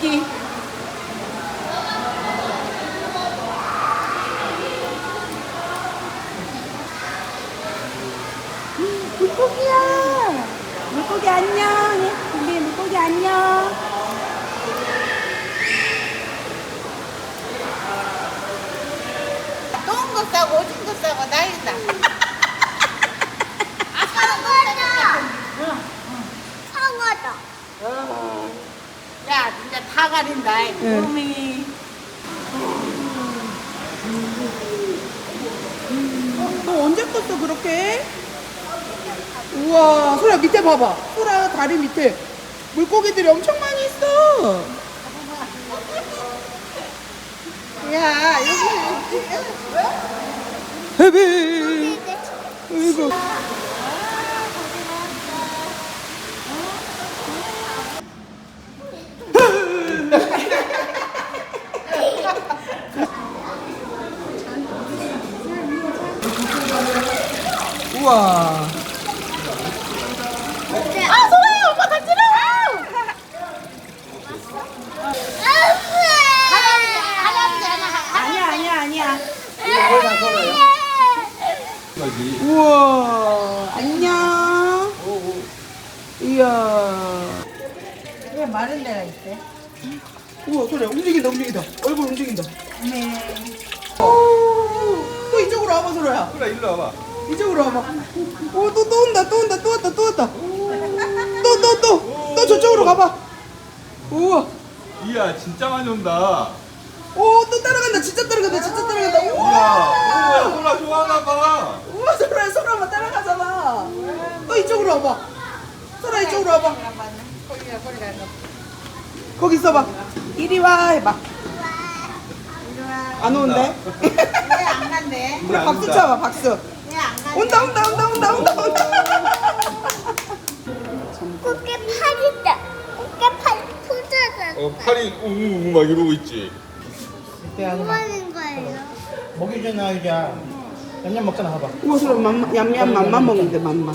물고기. 음, 물고기야. 물고기 안녕. 우리 물고기 안녕. 똥거 싸고 거 싸고 난리다. 상어다. 야, 진짜 다 가린다. 이 응. 놈이. 너 언제 컸어 그렇게? 우와 소라 밑에 봐봐 소라 다리 밑에 물고기들이 엄청 많이 있어 야, 여기. 베베 아이고 우와. 아, 소라야, 오빠 같이 아니야 아니야 아니야. 거지. 우와. 안녕. 이야. 왜 마른 데가 있대? 우와 소리야 움직인다 움직인다. 얼굴 움직인다. 네. 오, 또 이쪽으로 와봐 소라야. 그래 일로 와봐. 이쪽으로 와봐 오 또 또 온다 또 온다 또 왔다 또 왔다 또 또 또 또 저쪽으로 가봐 우와 이야 진짜 많이 온다. 오 또 따라간다 진짜 따라간다 진짜 따라간다. 우와 오, 소라 좋아하나 봐. 우와 소라야 소라만 따라가잖아 또 이쪽으로 와봐 소라 이쪽으로 와봐. 거기 있어봐 이리 와 해봐 안 오는데? 왜 안 간대? 우리 박수 쳐봐 박수? 온다 온다 온다 온다 온다 온다 꽃게 팔이다. 꽃게 팔 투자다. 어 팔이 우우우 막 이러고 있지. 뭐 하는 거예요? 먹이 주나 이제 냠냠 먹잖아 봐봐 우와 소라 맘마, 얌얌 맘마 먹는데 맘마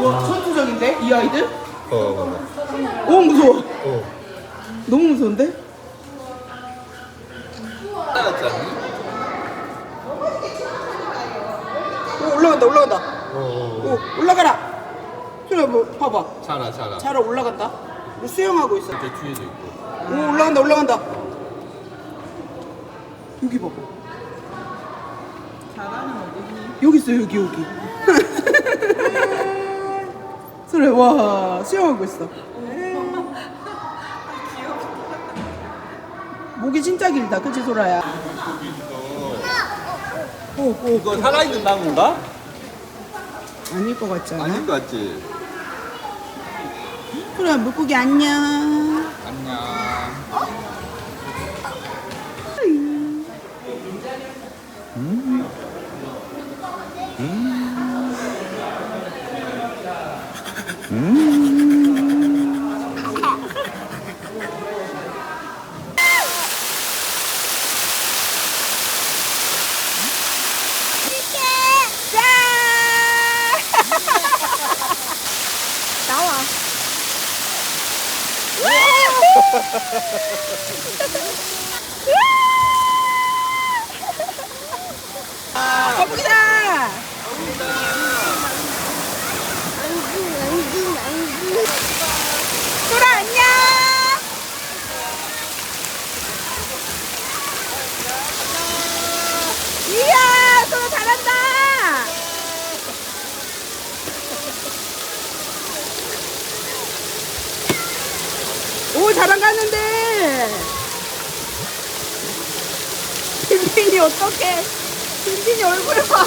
우와 천투적인데 이 아이들? 어. 오 무서워 어. 너무 무서운데? 따랐지 않니? 오 올라간다 올라간다. 어. 오 올라가라. 소리야 뭐 봐봐. 자라 자라. 자라 올라간다. 뭐 수영하고 있어. 이렇게 뒤에도 있고. 오 올라간다 올라간다. 여기 봐봐. 자라는 어디니? 여기 있어 여기 여기. 소리야 와 수영하고 있어. 목이 진짜 길다. 그치 소라야? 오오 이거 살아있는 나무인가? 아닐 것 같지 않아? 아닐 것 같지. 소리야 물고기 안녕. ハハハハ! 자랑가는데 빈빈이 어떡해 빈빈이 얼굴 봐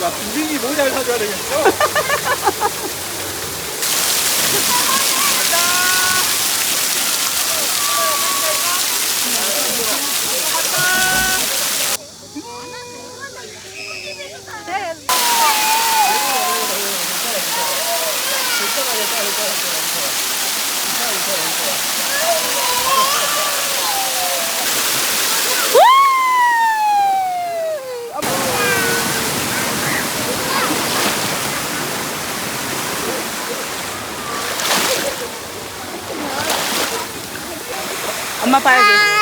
나 빈빈이 모자를 사줘야 되겠죠? 네. 엄마 봐야지.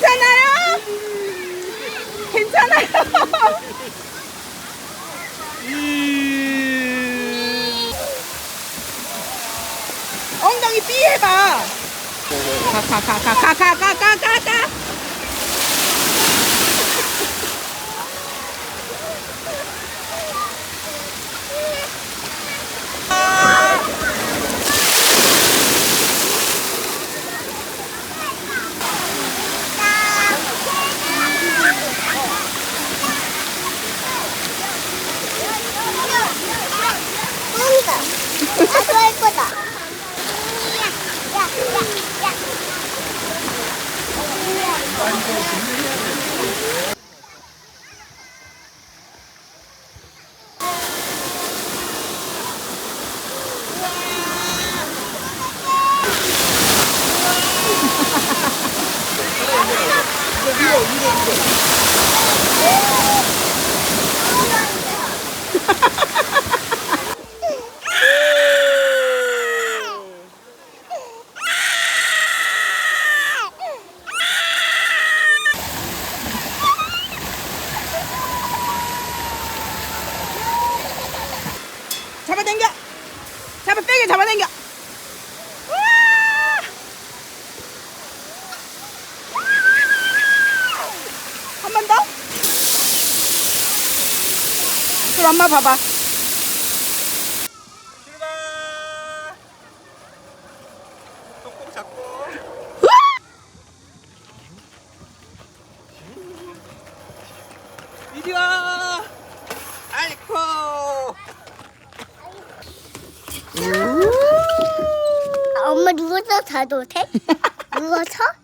괜찮아요? 괜찮아요? 엉덩이 삐 해봐. 가, 가, 가, 가, 가, 가, 가, 가, 가, 위로 위로 위로 그럼 엄마 봐봐. 출발. 똥꼭 잡고. 이리 와. 아이코. 엄마 누워서 자도 돼? 누워서?